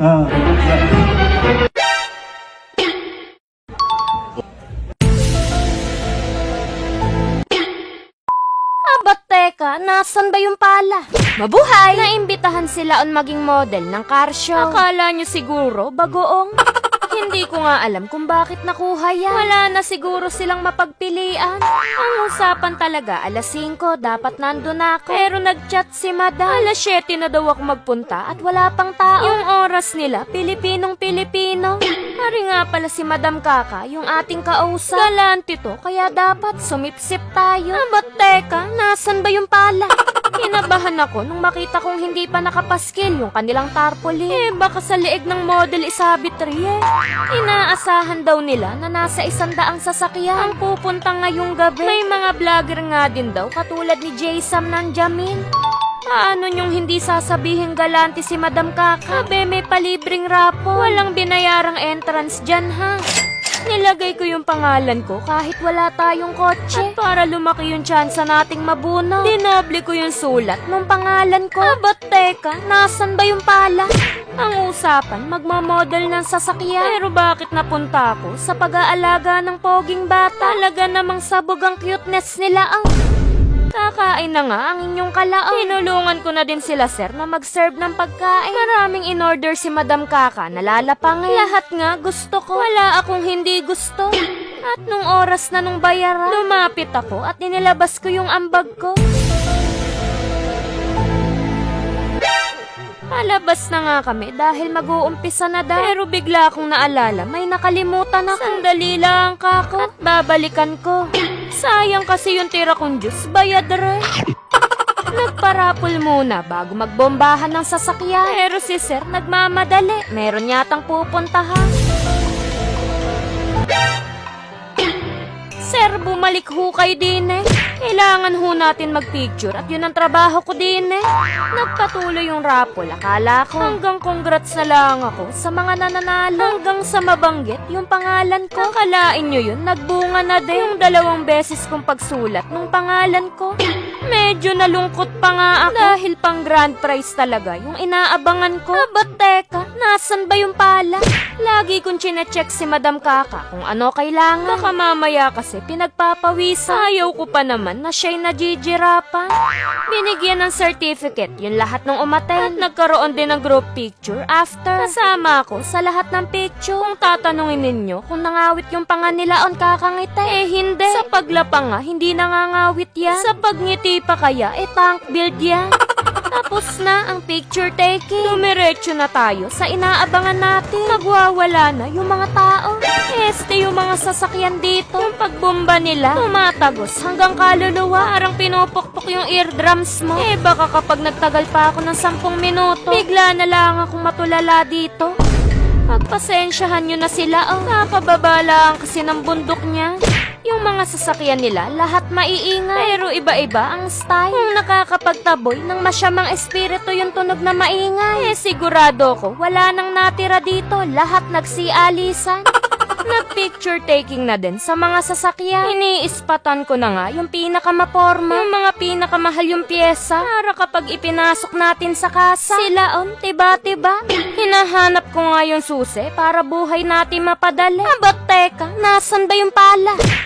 Ah, Aba, teka, nasan ba yung pala? Mabuhay! Naimbitahan sila on maging model ng car show. Akala nyo siguro, bagoong. Hindi ko nga alam kung bakit nakuha yan. Wala na siguro silang mapagpilian. Ang usapan talaga, alas 5, dapat nandun ako. Pero nagchat si madam. Alas 7 na daw ako magpunta at wala pang tao. Yung oras nila, Pilipinong-Pilipino. Hari nga pala si Madam Kaka, yung ating kausap. Galante to, kaya dapat sumipsip tayo. Ah, ba't teka, nasan ba yung pala? Kinabahan ako nung makita kong hindi pa nakapaskil yung kanilang tarpaulin. Eh, baka sa leeg ng model isabitry eh. Inaasahan daw nila na nasa isandaang sasakyan ang pupunta ngayong gabi. May mga vlogger nga din daw katulad ni Jay Sam Nanjamin. Paano niyong hindi sasabihin galante si Madam Kaka? Abe, may palibreng rapo. Walang binayarang entrance dyan, ha? Nilagay ko yung pangalan ko kahit wala tayong kotse. At para lumaki yung tsansa nating mabuno, dinoble ko yung sulat ng pangalan ko. Aba, teka, nasan ba yung pala? Ang usapan, magmamodel ng sasakyan. Pero bakit napunta ako sa pag-aalaga ng poging bata? Talaga namang sabog ang cuteness nila ang... Kakain na nga ang inyong kalaon. Tinulungan ko na din sila sir na mag-serve ng pagkain. Maraming in-order si Madam Kaka, nalalapangin. Lahat nga gusto ko. Wala akong hindi gusto. At nung oras na nung bayaran, lumapit ako at inilabas ko yung ambag ko. Palabas na nga kami dahil mag-uumpisa na daw. Pero bigla akong naalala, may nakalimutan ako. Sandali lang, kako. At babalikan ko. Sayang kasi yung tira kong juice, bayad rin. Nagparapol muna bago magbombahan ng sasakyan. Pero si Sir nagmamadali. Meron yatang pupuntahan. Sir, bumalik ho kayo din eh. Kailangan ho natin magpicture at yun ang trabaho ko din eh. Nagpatuloy yung rapol, akala ko. Hanggang congrats na lang ako sa mga nananalo. Hanggang sa mabanggit yung pangalan ko. Kalain nyo yun, nagbunga na din. Yung dalawang beses kong pagsulat ng pangalan ko. Medyo nalungkot pa nga ako. Dahil pang grand prize talaga yung inaabangan ko. Aba, teka, nasan ba yung pala? Lagi kong chinecheck si Madam Kaka kung ano kailangan. Baka mamaya kasi pinagpapawisa. Ayaw ko pa naman na siya'y najijirapan. Binigyan ng certificate yung lahat ng umaten. At nagkaroon din ng group picture after. Kasama ako sa lahat ng picture. Kung tatanungin ninyo kung nangawit yung panga nila on kakangiti, eh hindi. Sa paglapang nga, hindi nangangawit yan. Sa pagngiti pa kaya, eh tank build yan. Tapos na ang picture taking. Dumiretso na tayo sa inaabangan natin. Magwawala na yung mga tao. Este yung mga sasakyan dito. Yung pagbomba nila, tumatagos hanggang kaluluwa. Parang pinupukpok yung eardrums mo. Eh baka kapag nagtagal pa ako ng sampung minuto, bigla na lang akong matulala dito. Pagpasensyahan nyo na sila, oh. Nakababa lang kasi ng bundok niya. Yung mga sasakyan nila, lahat maiingay. Pero iba-iba ang style. Kung nakakapagtaboy ng masyamang espiritu yung tunog na maingay, eh sigurado ko, wala nang natira dito. Lahat nagsialisan. Nag-picture taking na din sa mga sasakyan. Iniispatan ko na nga yung pinakamaporma, yung mga pinakamahal yung pyesa para kapag ipinasok natin sa kasa. Sila on, tiba-tiba. Hinahanap ko nga yung susi para buhay natin mapadali. Aba, teka, nasan ba yung pala?